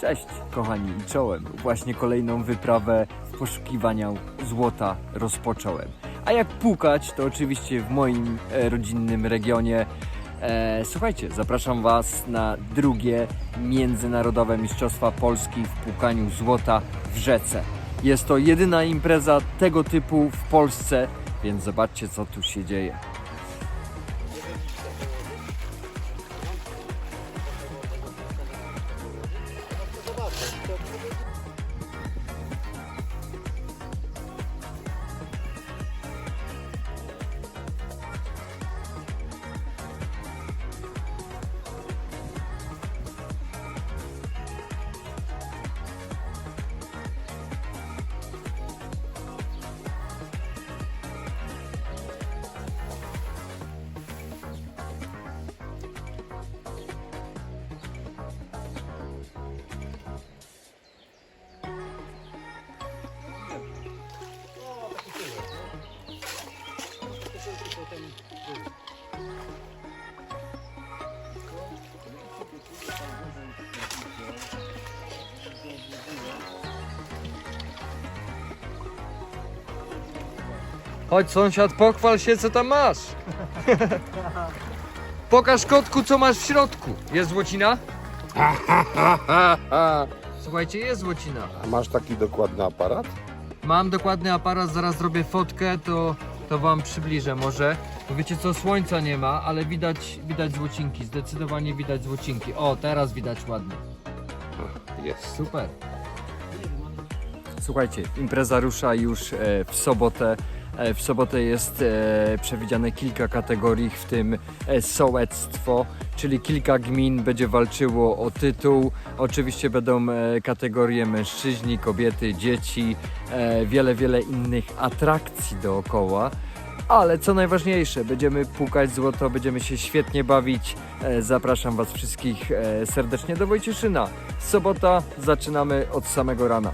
Cześć kochani czołem. Właśnie kolejną wyprawę w poszukiwaniu złota rozpocząłem. A jak pukać, to oczywiście w moim e, rodzinnym regionie. E, słuchajcie, zapraszam Was na drugie międzynarodowe Mistrzostwa Polski w pukaniu złota w rzece. Jest to jedyna impreza tego typu w Polsce, więc zobaczcie co tu się dzieje. Chodź sąsiad, pochwal się co tam masz. Pokaż kotku co masz w środku. Jest złocina? Słuchajcie, jest złocina. A masz taki dokładny aparat? Mam dokładny aparat, zaraz zrobię fotkę, to, to wam przybliżę może. Bo Wiecie co, słońca nie ma, ale widać, widać złocinki, zdecydowanie widać złocinki. O, teraz widać ładnie. Jest. Super. Słuchajcie, impreza rusza już e, w sobotę. E, W sobotę jest e, przewidziane kilka kategorii, w tym e, sołectwo, czyli kilka gmin będzie walczyło o tytuł. Oczywiście będą kategorie mężczyźni, kobiety, dzieci, wiele, wiele innych atrakcji dookoła. Ale co najważniejsze, będziemy pukać złoto, będziemy się świetnie bawić. Zapraszam Was wszystkich serdecznie do Wojcieszyna. Sobota, zaczynamy od samego rana.